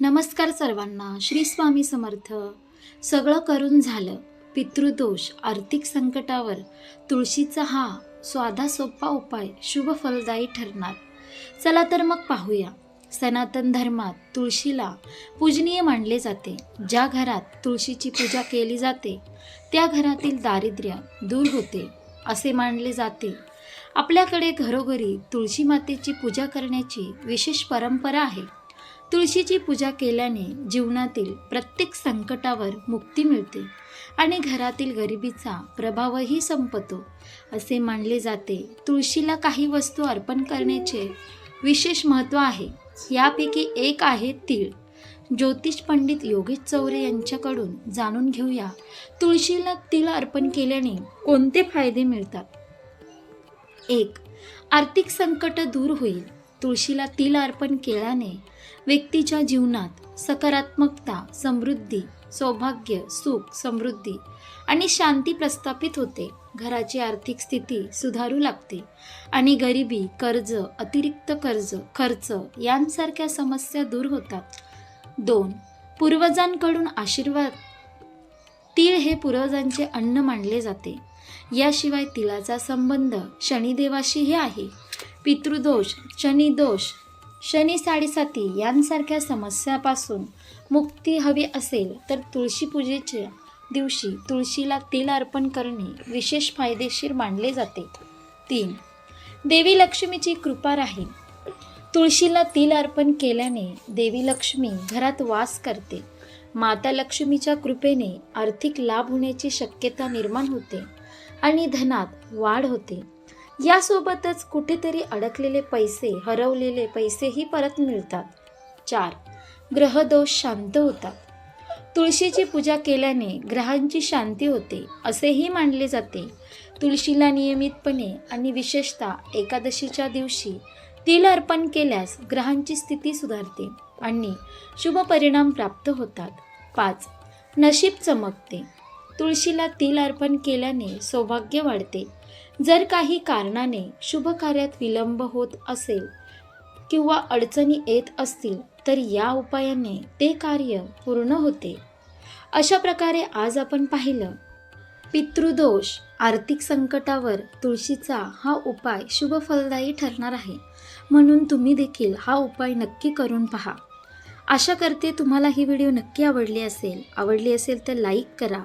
नमस्कार सर्वांना श्री स्वामी समर्थ. सगळं करून झालं. पितृदोष आर्थिक संकटावर तुळशीचा हा स्वाधा सोपा उपाय शुभ फलदायी ठरणार. चला तर मग पाहूया. सनातन धर्मात तुळशीला पूजनीय मानले जाते. ज्या घरात तुळशीची पूजा केली जाते त्या घरातील दारिद्र्य दूर होते असे मानले जाते. आपल्याकडे घरोघरी तुळशी मातेची पूजा करण्याची विशेष परंपरा आहे. तुळशीची पूजा केल्याने जीवनातील प्रत्येक संकटावर मुक्ती मिळते आणि घरातील गरिबीचा प्रभावही संपतो. असे मानले जाते तुळशीला काही वस्तू अर्पण करण्याचे विशेष महत्त्व आहे. यापैकी एक आहे तीळ. ज्योतिष पंडित योगेश चौरे यांच्याकडून जाणून घेऊया तुळशीला तीळ अर्पण केल्याने कोणते फायदे मिळतात? एक आर्थिक संकट दूर होईल. तुळशीला तिल अर्पण केल्याने व्यक्तीच्या जीवनात सकारात्मकता समृद्धी सौभाग्य सुख समृद्धी आणि शांती प्रस्थापित होते. घराची आर्थिक स्थिती सुधारू लागते आणि गरिबी कर्ज अतिरिक्त कर्ज खर्च यांसारख्या समस्या दूर होतात. दोन पूर्वजांकडून आशीर्वाद. तीळ हे पूर्वजांचे अन्न मानले जाते. याशिवाय तिळाचा संबंध शनिदेवाशीही आहे. पितृदोष शनिदोष शनी साडेसाती यांसारख्या समस्यापासून मुक्ती हवी असेल तर तुळशी पूजेच्या दिवशी तुळशीला तिल अर्पण करणे विशेष फायदेशीर मानले जाते. तीन देवी लक्ष्मीची कृपा राहील. तुळशीला तिल अर्पण केल्याने देवी लक्ष्मी घरात वास करते. माता लक्ष्मीच्या कृपेने आर्थिक लाभ होण्याची शक्यता निर्माण होते आणि धनात वाढ होते. यासोबतच कुठेतरी अडकलेले पैसे हरवलेले पैसेही परत मिळतात. चार ग्रहदोष शांत होतात. तुळशीची पूजा केल्याने ग्रहांची शांती होते असेही मानले जाते. तुळशीला नियमितपणे आणि विशेषतः एकादशीच्या दिवशी तिल अर्पण केल्यास ग्रहांची स्थिती सुधारते आणि शुभ परिणाम प्राप्त होतात. पाच नशीब चमकते. तुळशीला तिल अर्पण केल्याने सौभाग्य वाढते. जर काही कारणाने शुभ कार्यात विलंब होत असेल किंवा अडचणी येत असतील तर या उपायाने ते कार्य पूर्ण होते. अशा प्रकारे आज आपण पाहिलं. पितृदोष आर्थिक संकटावर तुळशीचा हा उपाय शुभ फलदायी ठरणार आहे. म्हणून तुम्ही देखील हा उपाय नक्की करून पहा. आशा करते तुम्हाला ही व्हिडिओ नक्की आवडली असेल. आवडली असेल तर लाईक करा.